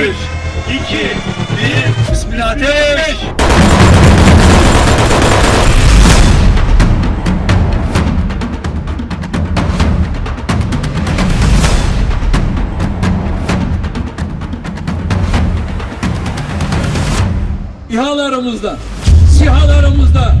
3, 2, 1, Bismillah ateş! İHA'larımızda, SİHA'larımızda.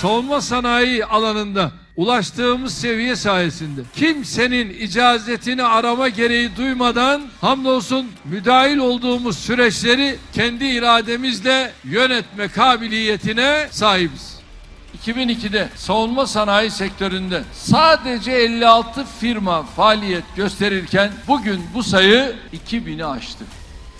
Savunma sanayi alanında ulaştığımız seviye sayesinde kimsenin icazetini arama gereği duymadan hamdolsun müdahil olduğumuz süreçleri kendi irademizle yönetme kabiliyetine sahibiz. 2002'de savunma sanayi sektöründe sadece 56 firma faaliyet gösterirken bugün bu sayı 2000'i aştı.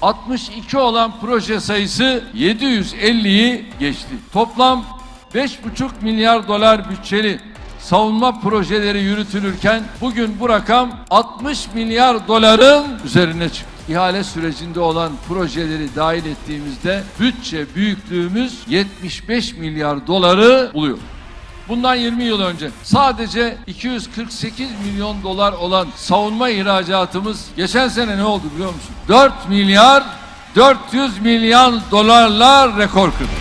62 olan proje sayısı 750'yi geçti. Toplam 5,5 milyar dolar bütçeli savunma projeleri yürütülürken bugün bu rakam 60 milyar doların üzerine çıktı. İhale sürecinde olan projeleri dahil ettiğimizde bütçe büyüklüğümüz 75 milyar doları buluyor. Bundan 20 yıl önce sadece 248 milyon dolar olan savunma ihracatımız geçen sene ne oldu biliyor musun? 4 milyar 400 milyon dolarlar rekor kırdı.